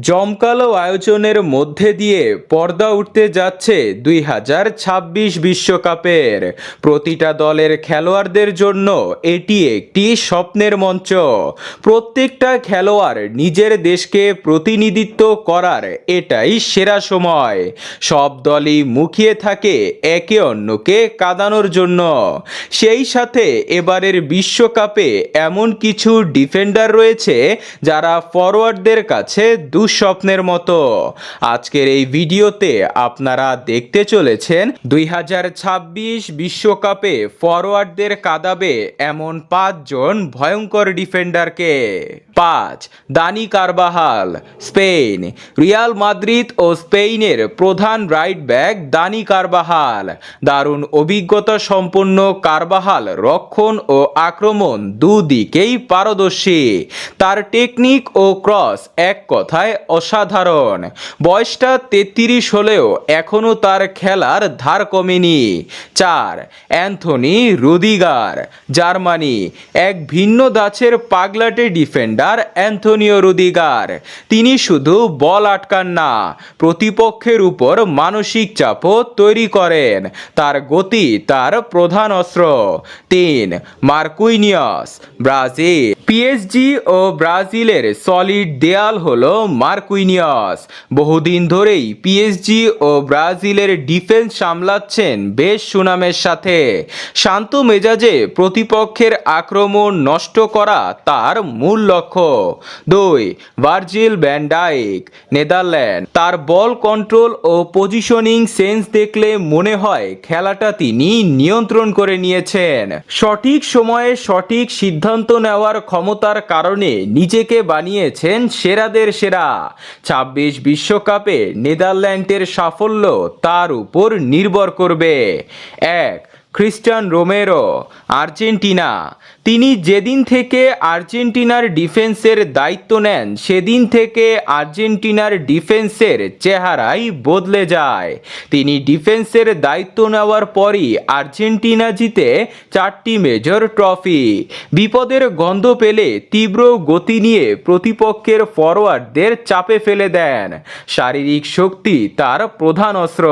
জমকালো আয়োজনের মধ্যে দিয়ে পর্দা উঠতে যাচ্ছে দুই হাজার ছাব্বিশ বিশ্বকাপের। প্রতিটা দলের খেলোয়াড়দের জন্য এটি একটি স্বপ্নের মঞ্চ। প্রত্যেকটা খেলোয়াড় নিজের দেশকে প্রতিনিধিত্ব করার এটাই সেরা সময়। সব দলই মুখিয়ে থাকে একে অন্যকে কাঁদানোর জন্য। সেই সাথে এবারের বিশ্বকাপে এমন কিছু ডিফেন্ডার রয়েছে যারা ফরওয়ার্ডদের কাছে দুঃস্বপ্নের মতো। আজকের এই ভিডিওতে আপনারা দেখতে চলেছেন দুই বিশ্বকাপে ফরওয়ার্ডদের কাদাবে এমন পাঁচজন ভয়ঙ্কর ডিফেন্ডারকে। পাঁচ, Dani Carvajal, Spain. Real Madrid ও স্পেনের প্রধান রাইট ব্যাক দানি কারবাহাল। দারুণ অভিজ্ঞতা সম্পন্ন কারবাহাল রক্ষণ ও আক্রমণ দুদিকেই পারদর্শী। তার টেকনিক ও ক্রস এক কথায় অসাধারণ। বয়সটা তেত্রিশ হলেও এখনও তার খেলার ধার কমেনি। চার, অ্যান্থনি রুদিগার, জার্মানি, এক ভিন্ন ধাঁচের পাগলাটে ডিফেন্ডার অ্যান্থনিও রুদিগার। তিনি শুধু বল আটকান না, প্রতিপক্ষের উপর মানসিক চাপও তৈরি করেন। তার গতি তার প্রধান অস্ত্র। তিন, মার্কুইনিয়াস, ব্রাজিল। পিএসজি ও ব্রাজিলের সলিড দেয়াল হল মার্কুইনিয়াস। বহুদিন ধরেই পিএসজি ও ব্রাজিলের ডিফেন্স সামলাচ্ছেন বেশ সুনামের সাথে। শান্ত মেজাজে প্রতিপক্ষের আক্রমণ নষ্ট করা তার মূল লক্ষ্য। দুই, ভার্জিল ব্যান্ডাইক নেদারল্যান্ড। তার বল কন্ট্রোল ও পজিশনিং সেন্স দেখলে মনে হয় খেলাটা তিনি নিয়ন্ত্রণ করে নিয়েছেন। সঠিক সময়ে সঠিক সিদ্ধান্ত নেওয়ার ক্ষমতার কারণে নিজেকে বানিয়েছেন সেরাদের সেরা। ছাব্বিশ বিশ্বকাপে নেদারল্যান্ডের সাফল্য তার উপর নির্ভর করবে। এক খ্রিস্টান রোমেরো, আর্জেন্টিনা। তিনি যেদিন থেকে আর্জেন্টিনার ডিফেন্সের দায়িত্ব নেন, সেদিন থেকে আর্জেন্টিনার ডিফেন্সের চেহারাই বদলে যায়। তিনি ডিফেন্সের দায়িত্ব নেওয়ার পরই আর্জেন্টিনা জিতে চারটি মেজর ট্রফি। বিপদের গন্ধ পেলে তীব্র গতি নিয়ে প্রতিপক্ষের ফরওয়ার্ডদের চাপে ফেলে দেন। শারীরিক শক্তি তার প্রধান অস্ত্র।